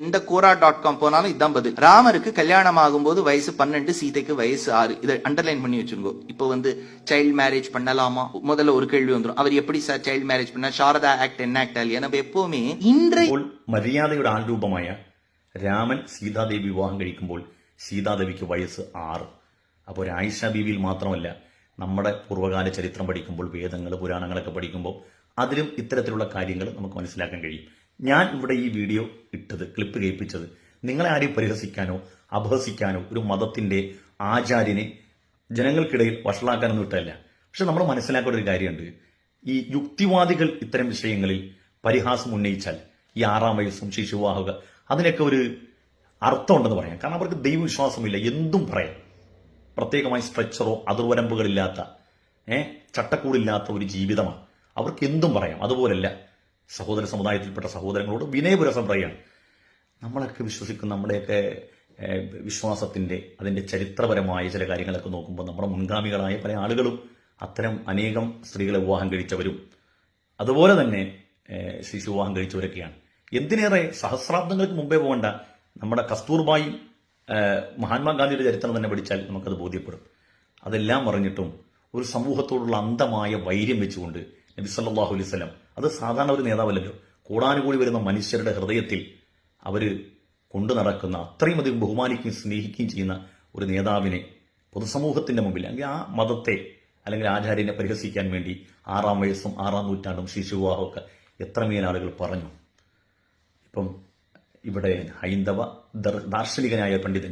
எந்த கோரா dot com போனாலும் இதான் பதில் ராமருக்கு கல்யாணம் ஆகும்போது வயசு பன்னெண்டு சீதைக்கு வயசு ஆறு இதை அண்டர்லைன் பண்ணி வச்சுருங்கோ இப்போ வந்து சைல்ட் மேரேஜ் பண்ணலாமா முதல்ல ஒரு கேள்வி வந்துடும் அவர் எப்படி சார் சைல்ட் மேரேஜ் பண்ண சாரதா ஆக்ட் என்ன ஆக்ட் ஆலியா நம்ம எப்பவுமே இன்றைய അപ്പോൾ മര്യാദയുടെ ആൾരൂപമായ രാമൻ സീതാദേവി വിവാഹം കഴിക്കുമ്പോൾ സീതാദേവിക്ക് വയസ്സ് ആറ് അപ്പോൾ ഒരു ആയിഷ ബീവിയിൽ മാത്രമല്ല നമ്മുടെ പൂർവ്വകാല ചരിത്രം പഠിക്കുമ്പോൾ വേദങ്ങൾ പുരാണങ്ങളൊക്കെ പഠിക്കുമ്പോൾ അതിലും ഇത്തരത്തിലുള്ള കാര്യങ്ങൾ നമുക്ക് മനസ്സിലാക്കാൻ കഴിയും ഞാൻ ഇവിടെ ഈ വീഡിയോ ഇട്ടത് ക്ലിപ്പ് കേൾപ്പിച്ചത്. നിങ്ങളെ ആരെയും പരിഹസിക്കാനോ അപഹസിക്കാനോ ഒരു മതത്തിന്റെ ആചാര്യനെ ജനങ്ങൾക്കിടയിൽ വഷളാക്കാനൊന്നും ഇട്ടല്ല പക്ഷെ നമ്മൾ മനസ്സിലാക്കേണ്ട ഒരു കാര്യമുണ്ട്. ഈ യുക്തിവാദികൾ ഇത്തരം വിഷയങ്ങളിൽ പരിഹാസം ഉന്നയിച്ചാൽ ഈ ആറാം വയസ്സും ശിശുവാഹുക അതിനൊക്കെ ഒരു അർത്ഥമുണ്ടെന്ന് പറയാം. കാരണം അവർക്ക് ദൈവവിശ്വാസമില്ല എന്തും പറയാം. പ്രത്യേകമായി സ്ട്രെച്ചറോ അതിർവരമ്പുകളില്ലാത്ത ഏഹ് ചട്ടക്കൂടില്ലാത്ത ഒരു ജീവിതമാണ്. അവർക്ക് എന്തും പറയാം. അതുപോലല്ല സഹോദര സമുദായത്തിൽപ്പെട്ട സഹോദരങ്ങളോട് വിനയപുരസം പറയുകയാണ് നമ്മളൊക്കെ വിശ്വസിക്കുന്ന നമ്മുടെയൊക്കെ വിശ്വാസത്തിന്റെ അതിന്റെ ചരിത്രപരമായ ചില കാര്യങ്ങളൊക്കെ നോക്കുമ്പോൾ നമ്മുടെ മുൻഗാമികളായ പല ആളുകളും അത്തരം അനേകം സ്ത്രീകളെ വിവാഹം കഴിച്ചവരും. അതുപോലെ തന്നെ ശിശു വിവാഹം കഴിച്ചവരൊക്കെയാണ്. എന്തിനേറെ സഹസ്രാബ്ദങ്ങൾക്ക് മുമ്പേ പോകേണ്ട നമ്മുടെ കസ്തൂർബായും മഹാത്മാഗാന്ധിയുടെ ചരിത്രം തന്നെ പഠിച്ചാൽ നമുക്കത് ബോധ്യപ്പെടും. അതെല്ലാം അറിഞ്ഞിട്ടും ഒരു സമൂഹത്തോടുള്ള അന്ധമായ വൈര്യം വെച്ചുകൊണ്ട് നബി സല്ലല്ലാഹു അലൈഹി വസല്ലം അത് സാധാരണ ഒരു നേതാവല്ലല്ലോ. കൂടാനുകൂടി വരുന്ന മനുഷ്യരുടെ ഹൃദയത്തിൽ അവർ കൊണ്ടു നടക്കുന്ന അത്രയും അധികം ബഹുമാനിക്കുകയും സ്നേഹിക്കുകയും ചെയ്യുന്ന ഒരു നേതാവിനെ പൊതുസമൂഹത്തിന്റെ മുമ്പിൽ അല്ലെങ്കിൽ ആ മതത്തെ അല്ലെങ്കിൽ ആചാര്യനെ പരിഹസിക്കാൻ വേണ്ടി ആറാം വയസ്സും ആറാം നൂറ്റാണ്ടും ശിശുവിവാഹമൊക്കെ എത്രമേൽ ആളുകൾ പറഞ്ഞു. ഇപ്പം ഇവിടെ ഹൈന്ദവ ദാർശനികനായ പണ്ഡിതൻ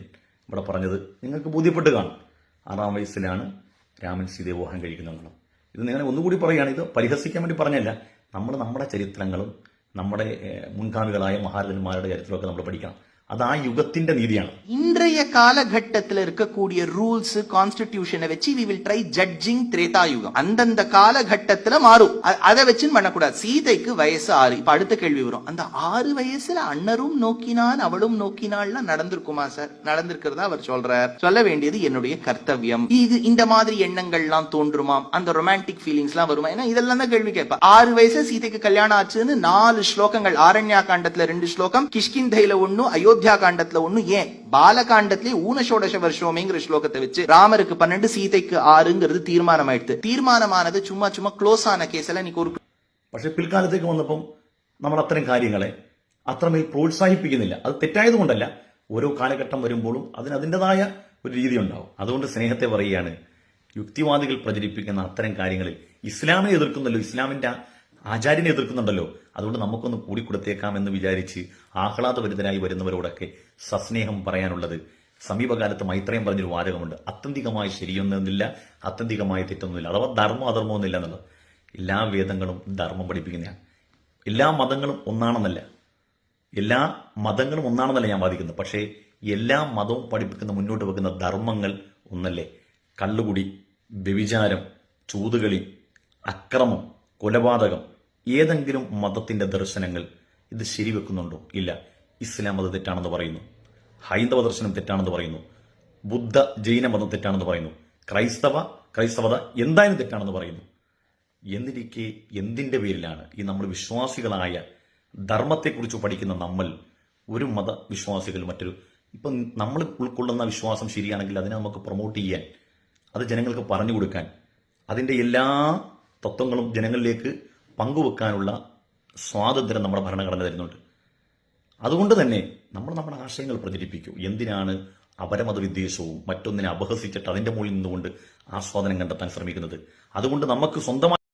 ഇവിടെ പറഞ്ഞത് നിങ്ങൾക്ക് ബോധ്യപ്പെട്ട് കാണും. ആറാം വയസ്സിലാണ് രാമൻ സീതയെ വിവാഹം കഴിക്കുന്നതെന്ന് ഇത് നിങ്ങളെ ഒന്നുകൂടി പറയുകയാണ് ഇത് പരിഹസിക്കാൻ വേണ്ടി പറഞ്ഞല്ല. നമ്മൾ നമ്മുടെ ചരിത്രങ്ങളും നമ്മുടെ മുൻഗാമികളായ മഹാരഥന്മാരുടെ ചരിത്രമൊക്കെ നമ്മൾ പഠിക്കണം. അത് ആ യുഗത്തിന്റെ നീതിയാണ് இன்றைய காலகட்டத்தில் இருக்கக்கூடிய ரூல்ஸ் கான்ஸ்டிடியூஷனை வச்சு we will try judging Treta Yuga அந்தந்த காலகட்டத்துல மாறும் அ- அதை வச்சு பண்ணக்கூடாது சீதைக்கு வயசு ஆறு இப்ப அடுத்த கேள்வி வரும் அந்த ஆறு வயசுல அண்ணரும் நோக்கினான் அவளும் நோக்கினாள்லாம் நடந்திருக்குமா சார் நடந்திருக்கிறதா அவர் சொல்றார் சொல்ல வேண்டியது என்னுடைய கர்த்தவியம் இது இந்த மாதிரி எண்ணங்கள்லாம் தோன்றுமாம் அந்த ரொமான்டிக் ஃபீலிங்ஸ் எல்லாம் வருமா ஏன்னா இதெல்லாம் தான் கேள்வி கேட்பா ஆறு வயசு சீதைக்கு கல்யாணம் ஆச்சுன்னு நாலு ஸ்லோகங்கள் ஆரண்யா காண்டத்துல ரெண்டு ஸ்லோகம் கிஷ்கிந்தையில ஒண்ணு அயோத்தியா காண்டத்துல ஒண்ணு ஏன் பாலகாண்டத்திலே ஊனஷோடச வருஷோமேங்கிற ஸ்லோகத்தை வச்சு ராமருக்கு பன்னெண்டு சீதைக்கு ஆறுங்கிறது தீர்மானம் ஆயிடுது தீர்மானமானது சும்மா சும்மா க்ளோஸ் ஆன கேஸ் எல்லாம் இன்னைக்கு ஒரு പക്ഷെ പിൽക്കാലത്തേക്ക് വന്നപ്പം നമ്മൾ അത്തരം കാര്യങ്ങളെ അത്രമേൽ പ്രോത്സാഹിപ്പിക്കുന്നില്ല അത് തെറ്റായതുകൊണ്ടല്ല ഓരോ കാലഘട്ടം വരുമ്പോഴും അതിന് അതിൻ്റെതായ ഒരു രീതി ഉണ്ടാവും അതുകൊണ്ട് സ്നേഹത്തെ പറയുകയാണ് യുക്തിവാദികൾ പ്രചരിപ്പിക്കുന്ന അത്തരം കാര്യങ്ങളിൽ ഇസ്ലാമിനെ എതിർക്കുന്നല്ലോ ഇസ്ലാമിന്റെ ആ- ആചാര്യനെ എതിർക്കുന്നുണ്ടല്ലോ. അതുകൊണ്ട് നമുക്കൊന്ന് കൂടി കൊടുത്തേക്കാം എന്ന് വിചാരിച്ച് ആഹ്ലാദഭരിതനായി വരുന്നവരോടൊക്കെ സസ്നേഹം പറയാനുള്ളത്. സമീപകാലത്ത് മൈത്രയം പറഞ്ഞൊരു വാചകമുണ്ട്. അത്യന്തികമായി ശരിയൊന്നുമില്ല അത്യന്തികമായി തെറ്റൊന്നുമില്ല. അഥവാ ധർമ്മം അധർമ്മമൊന്നുമില്ല എന്നുള്ളത്. എല്ലാ വേദങ്ങളും ധർമ്മം പഠിപ്പിക്കുന്നതാണ്. എല്ലാ മതങ്ങളും ഒന്നാണെന്നല്ല. എല്ലാ മതങ്ങളും ഒന്നാണെന്നല്ല ഞാൻ വാദിക്കുന്നത് പക്ഷേ എല്ലാ മതവും പഠിപ്പിക്കുന്ന മുന്നോട്ട് വെക്കുന്ന ധർമ്മങ്ങൾ ഒന്നല്ലേ. കള്ളുകുടി വ്യഭിചാരം ചൂതുകളി അക്രമം കൊലപാതകം ഏതെങ്കിലും മതത്തിന്റെ ദർശനങ്ങൾ ഇത് ശരിവെക്കുന്നുണ്ടോ? ഇല്ല. ഇസ്ലാം മത തെറ്റാണെന്ന് പറയുന്നു. ഹൈന്ദവ ദർശനം തെറ്റാണെന്ന് പറയുന്നു. ബുദ്ധ ജൈന മതം തെറ്റാണെന്ന് പറയുന്നു. ക്രൈസ്തവ ക്രൈസ്തവത എന്തായാലും തെറ്റാണെന്ന് പറയുന്നു. എന്നിരിക്കെ എന്തിന്റെ പേരിലാണ് ഈ നമ്മൾ വിശ്വാസികളായ ധർമ്മത്തെക്കുറിച്ച് പഠിക്കുന്ന നമ്മൾ ഒരു മത വിശ്വാസികൾ മറ്റൊരു ഇപ്പം നമ്മൾ ഉൾക്കൊള്ളുന്ന വിശ്വാസം ശരിയാണെങ്കിൽ അതിനെ നമുക്ക് പ്രൊമോട്ട് ചെയ്യാൻ അത് ജനങ്ങൾക്ക് പറഞ്ഞു കൊടുക്കാൻ അതിന്റെ എല്ലാ തത്വങ്ങളും ജനങ്ങളിലേക്ക് പങ്കുവെക്കാനുള്ള സ്വാതന്ത്ര്യം നമ്മുടെ ഭരണഘടന തരുന്നുണ്ട്. അതുകൊണ്ട് തന്നെ നമ്മൾ നമ്മുടെ ആശയങ്ങൾ പ്രചരിപ്പിക്കൂ. എന്തിനാണ് അപരമത വിദ്വേഷവും മറ്റൊന്നിനെ അപഹസിച്ചിട്ട് അതിന്റെ മുകളിൽ നിന്നുകൊണ്ട് ആസ്വാദനം കണ്ടെത്താൻ ശ്രമിക്കുന്നത്? അതുകൊണ്ട് നമുക്ക് സ്വന്തമായി